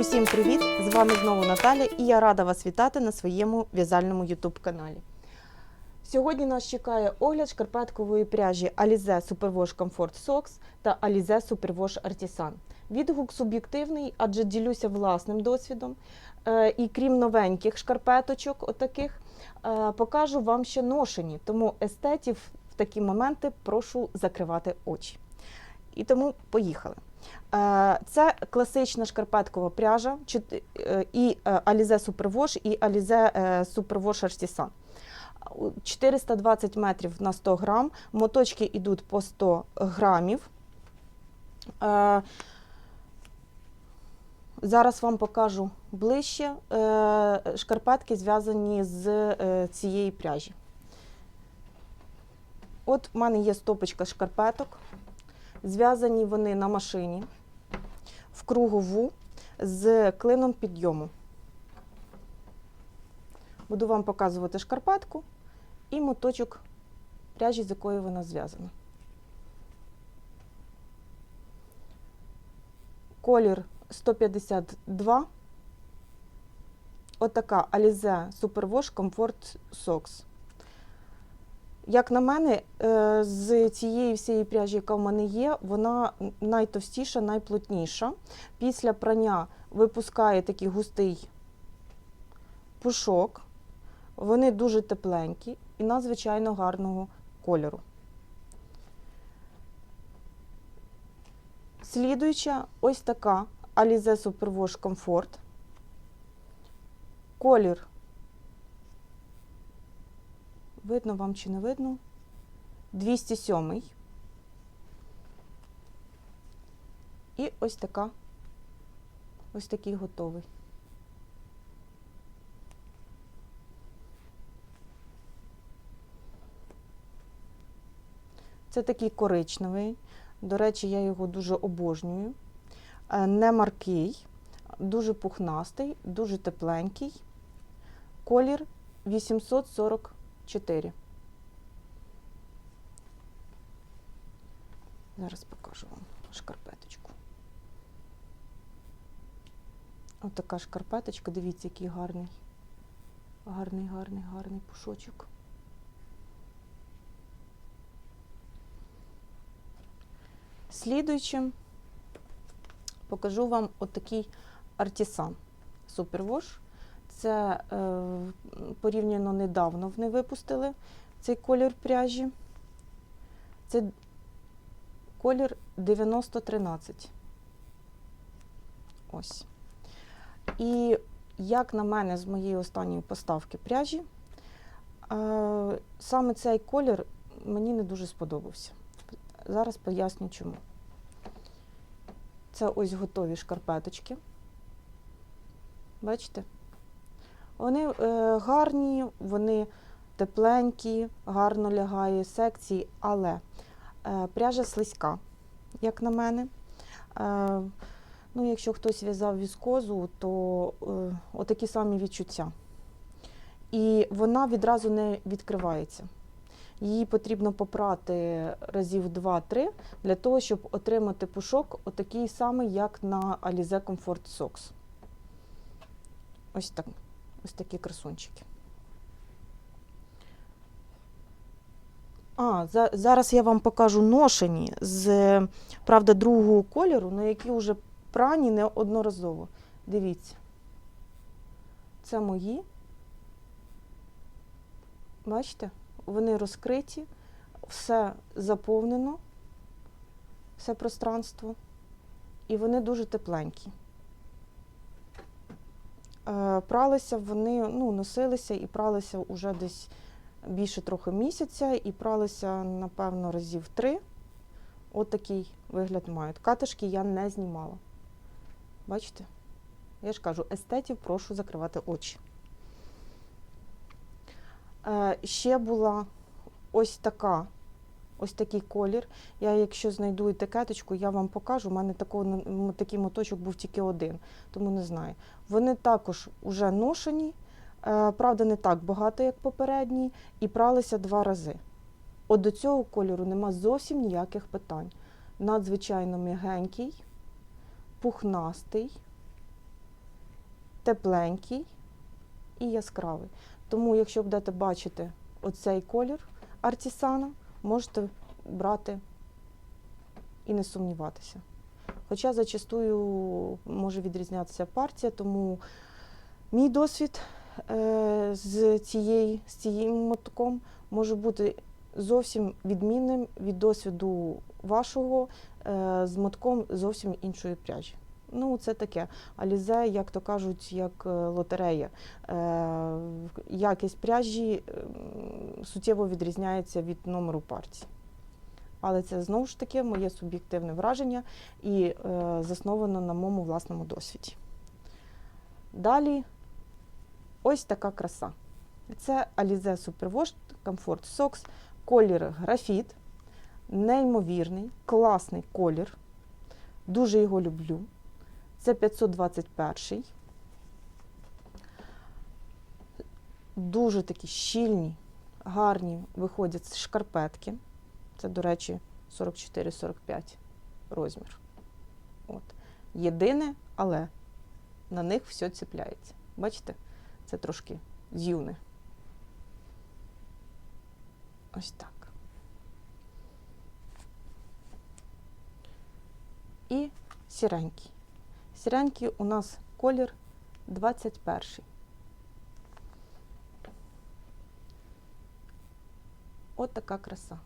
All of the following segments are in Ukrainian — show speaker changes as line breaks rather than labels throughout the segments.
Усім привіт! З вами знову Наталя і я рада вас вітати на своєму в'язальному YouTube каналі. Сьогодні нас чекає огляд шкарпеткової пряжі Alize Superwash Comfort Socks та Alize Superwash Artisan. Відгук суб'єктивний, адже ділюся власним досвідом. Е, І крім новеньких шкарпеточок, отаких, е, покажу вам ще ношені. Тому естетів в такі моменти прошу закривати очі. І тому поїхали. Е, Це класична шкарпеткова пряжа чот- е, і е, Alize Superwash, і Alize е, Superwash Artisan. 420 метрів на 100 грам. Моточки йдуть по 100 грамів. Е, Зараз вам покажу ближче е, шкарпетки, зв'язані з е, цієї пряжі. От в мене є стопочка шкарпеток. Зв'язані вони на машині в кругову з клином підйому. Буду вам показувати шкарпетку і моточок пряжі, з якою вона зв'язана. Колір 152. Отака Alize Superwash Comfort Socks. Як на мене, е, з цієї всієї пряжі, яка в мене є, вона найтовстіша, найплотніша. Після прання випускає такий густий пушок. Вони дуже тепленькі і надзвичайно гарного кольору. Слідуюча ось така Alize Superwash Comfort. Колір Видно вам чи не видно? 207. І ось така, ось такий готовий. Це такий коричневий. До речі, я його дуже обожнюю. Е, Не маркий, дуже пухнастий, дуже тепленький. Колір 840 4. Зараз покажу вам шкарпеточку. Ось така шкарпеточка, дивіться, який гарний. Гарний, гарний, гарний пушочок. Слідуючим покажу вам отакий артисан Superwash. Це е, порівняно недавно вони випустили цей колір пряжі. Це колір 9013. Ось. І як на мене, з моєї останньої поставки пряжі, е, саме цей колір мені не дуже сподобався. Зараз поясню чому. Це ось готові шкарпеточки. Бачите? Вони е, гарні, вони тепленькі, гарно лягає секції, але е, пряжа слизька, як на мене. Е, ну, якщо хтось в'язав віскозу, то отакі самі відчуття. І вона відразу не відкривається. Її потрібно попрати разів 2-3 для того, щоб отримати пушок отакий самий, як на Alize Comfort Socks. Ось так. Ось такі красунчики. А, за, зараз я вам покажу ношені з, правда, другого кольору, але які вже прані неодноразово. Дивіться. Це мої. Бачите? Вони розкриті, все заповнено, все пространство. І вони дуже тепленькі. Е, Пралися вони, ну, носилися і пралися вже десь більше трохи місяця, і пралися, напевно, разів три. От такий вигляд мають. Катишки я не знімала. Бачите? Я ж кажу, естетів прошу закривати очі. Е, ще була ось така, ось такий колір. Я, якщо знайду етикеточку, я вам покажу. У мене такого, такий моточок був тільки один, тому не знаю. Вони також вже ношені, е, правда, не так багато, як попередні, і пралися два рази. От до цього кольору нема зовсім ніяких питань. Надзвичайно м'ягенький, пухнастий. тепленький і яскравий. Тому, якщо будете бачити оцей колір артісана, можете брати і не сумніватися. Хоча зачастую може відрізнятися партія, тому мій досвід е, з, цієї, з цим мотком може бути зовсім відмінним від досвіду вашого е, з мотком зовсім іншої пряжі. Ну, це таке. Алізе, як то кажуть, як е, лотерея. Е, якість пряжі суттєво відрізняється від номеру партії. Але це знову ж таки моє суб'єктивне враження і е, засновано на моєму власному досвіді. Далі ось така краса. Це Alize Superwash Comfort Socks, колір графіт, неймовірний, класний колір. Дуже його люблю. Це 521. Дуже такі щільні, гарні виходять шкарпетки. Це, до речі, 44-45 розмір. От. Єдине, але на них все цепляється. Бачите? Це трошки з'юне. Ось так. І сіренький. Сіренький у нас колір 21. От така краса.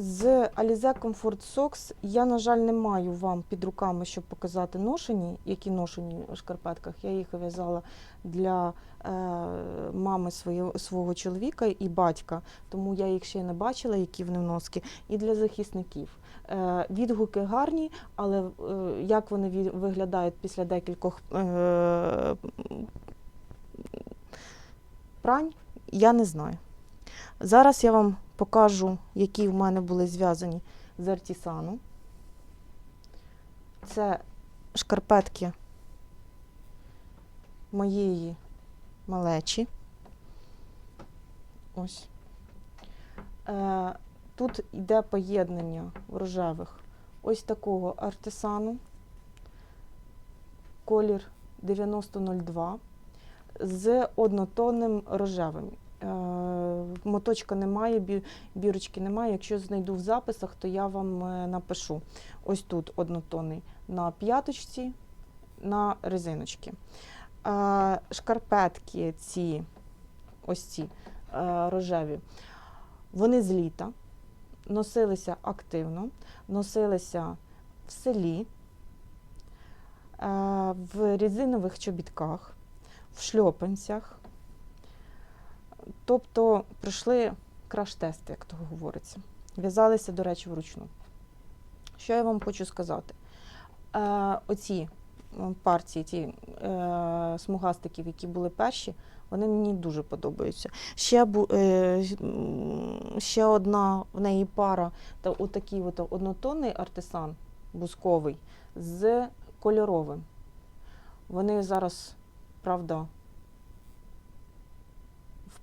З Alize Comfort Socks я, на жаль, не маю вам під руками, щоб показати ношені, які ношені в шкарпетках. Я їх в'язала для е, мами своє, свого чоловіка і батька, тому я їх ще не бачила, які вони носки, і для захисників. Е, відгуки гарні, але е, як вони від, виглядають після декількох е, прань, я не знаю. Зараз я вам покажу, які в мене були зв'язані з артісану. Це шкарпетки моєї малечі. Ось. Е, тут йде поєднання рожевих ось такого артисану, колір 9002 з однотонним рожевим. Моточка немає, бірочки немає. Якщо знайду в записах, то я вам е, напишу. Ось тут однотонний на п'яточці, на резиночки. Шкарпетки ці, ось ці е, рожеві, вони з літа, носилися активно, носилися в селі, е, в резинових чобітках, в шльопанцях. Тобто пройшли краш-тести, як то говориться. В'язалися, до речі, вручну. Що я вам хочу сказати? Е, оці партії, ті е, смугастиків, які були перші, вони мені дуже подобаються. Ще, бу- е, ще одна в неї пара, та отакий от однотонний артисан бусковий з кольоровим. Вони зараз, правда,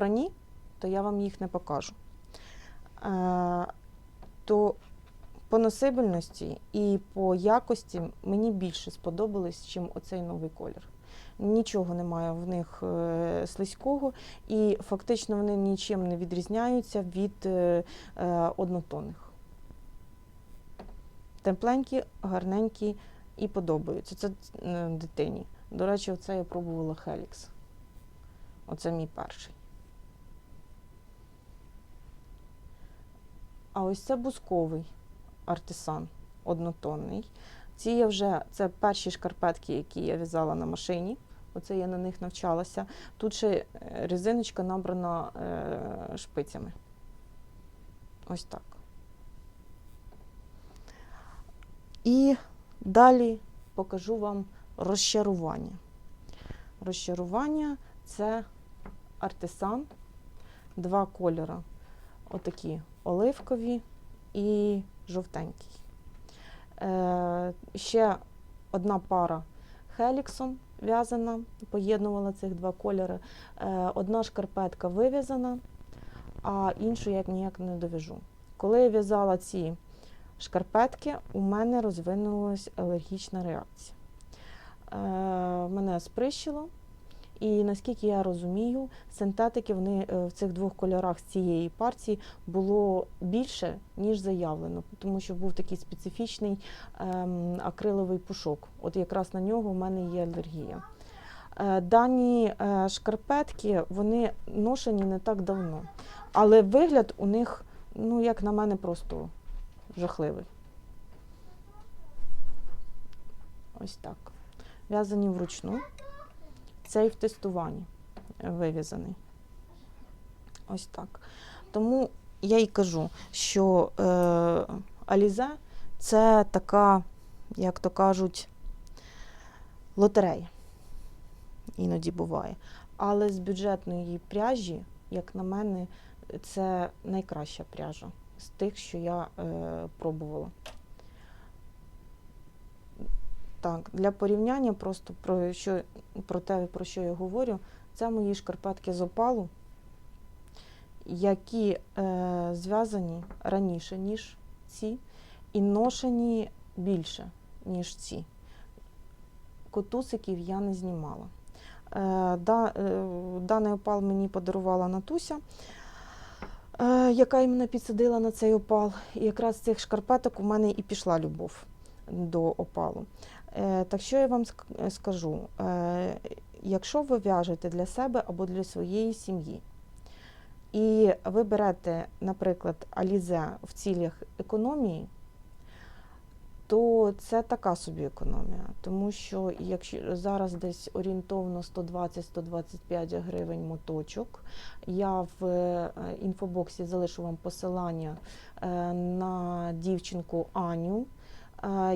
в прані, то я вам їх не покажу. Е, то по носибельності і по якості мені більше сподобались, чим оцей новий колір. Нічого немає в них е, слизького, і фактично вони нічим не відрізняються від е, однотонних. Тепленькі, гарненькі і подобаються. Це дитині. До речі, оце я пробувала Helix. Оце мій перший. А ось це бусковий артисан однотонний. Ці я вже це перші шкарпетки, які я в'язала на машині. Оце я на них навчалася. Тут ще е, резиночка набрана е, шпицями. Ось так. І далі покажу вам розчарування. Розчарування це артисан, два кольори. Отакі оливкові і жовтенький. Е, ще одна пара Хеліксон в'язана, поєднувала цих два кольори. Е, одна шкарпетка вив'язана, а іншу як ніяк не дов'яжу. Коли я в'язала ці шкарпетки, у мене розвинулася алергічна реакція. Е, мене сприщило. І наскільки я розумію, синтетики вони е, в цих двох кольорах з цієї партії було більше, ніж заявлено, тому що був такий специфічний ем, акриловий пушок. От якраз на нього в мене є алергія. Е, Дані е, шкарпетки вони ношені не так давно, але вигляд у них, ну як на мене, просто жахливий. Ось так. В'язані вручну. Цей в тестуванні вив'язаний. Ось так. Тому я й кажу, що е, Алізе це така, як то кажуть, лотерея. Іноді буває. Але з бюджетної пряжі, як на мене, це найкраща пряжа з тих, що я е, пробувала. Так, для порівняння, просто про, що, про те, про що я говорю, це мої шкарпетки з опалу, які е, зв'язані раніше, ніж ці, і ношені більше, ніж ці. Котусиків я не знімала. Е, да, е, даний опал мені подарувала Натуся, е, яка мене підсадила на цей опал. І якраз з цих шкарпеток у мене і пішла любов до опалу. Е, Так що я вам е, скажу, Е, якщо ви в'яжете для себе або для своєї сім'ї, і ви берете, наприклад, алізе в цілях економії, то це така собі економія. Тому що якщо зараз десь орієнтовно 120-125 гривень моточок, я в інфобоксі залишу вам посилання на дівчинку Аню,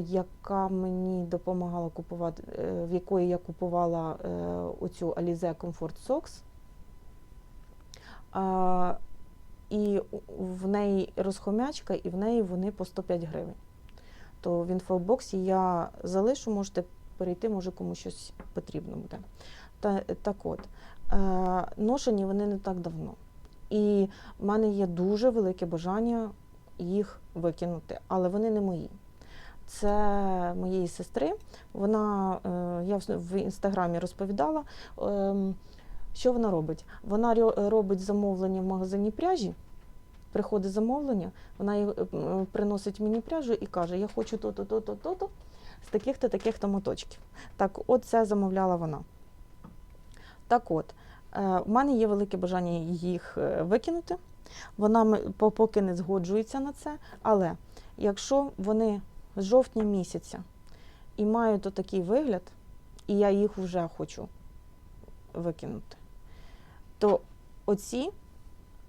яка мені допомагала купувати, е, в якої я купувала е, оцю Alize Comfort Socks. І в неї розхомячка, і в неї вони по 105 гривень. То в інфобоксі я залишу, можете перейти, може комусь щось потрібно буде. Та, так от, е, ношені вони не так давно. І в мене є дуже велике бажання їх викинути, але вони не мої. Це моєї сестри. Вона, е, я в- інстаграмі розповідала, ем, що вона робить. Вона робить замовлення в магазині пряжі, приходить замовлення, вона е, приносить мені пряжу і каже: Я хочу то-то, то-то, то-то з таких-то, таких-то моточків. Так, от це замовляла вона. Так от, е, в мене є велике бажання їх е, викинути. Вона поки не згоджується на це. Але якщо вони з жовтня місяця і мають отакий вигляд, і я їх вже хочу викинути, то оці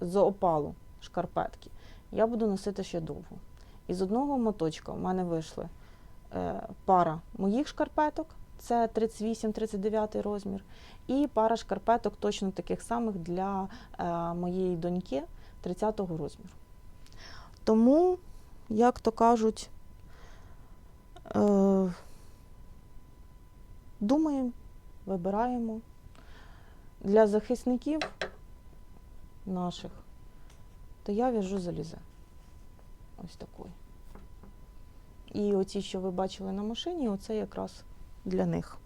з опалу шкарпетки я буду носити ще довго. І з одного моточка в мене вийшли е, пара моїх шкарпеток, це 38-39 розмір, і пара шкарпеток точно таких самих для е, моєї доньки 30-го розміру. Тому, як то кажуть, думаємо, вибираємо. Для захисників наших, то я в'яжу залізе. Ось такою. І оці, що ви бачили на машині, оце якраз для них.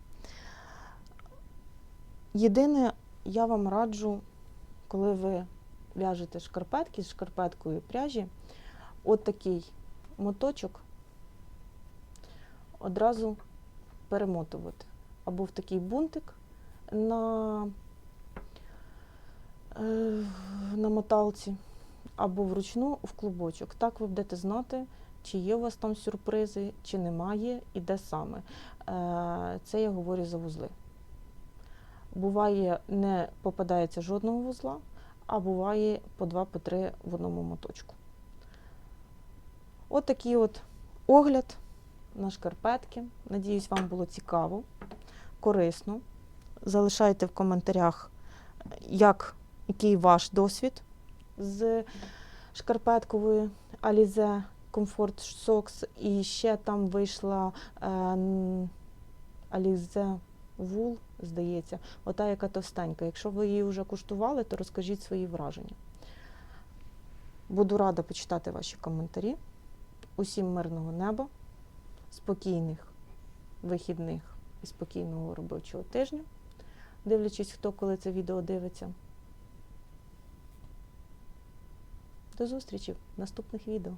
Єдине, я вам раджу, коли ви в'яжете шкарпетки з шкарпеткою пряжі, от такий моточок одразу перемотувати. Або в такий бунтик на, е, на моталці, або вручну в клубочок. Так ви будете знати, чи є у вас там сюрпризи, чи немає, і де саме. Е, Це я говорю за вузли. Буває, не попадається жодного вузла, а буває по два, по три в одному моточку. От такий от огляд на шкарпетки. Надіюсь, вам було цікаво, корисно. Залишайте в коментарях, як, який ваш досвід з шкарпеткової Alize Comfort Socks. І ще там вийшла е, Alize Wool, здається, ота яка товстенька. Якщо ви її вже куштували, то розкажіть свої враження. Буду рада почитати ваші коментарі. Усім мирного неба, спокійних вихідних і спокійного робочого тижня, дивлячись, хто коли це відео дивиться. До зустрічі в наступних відео.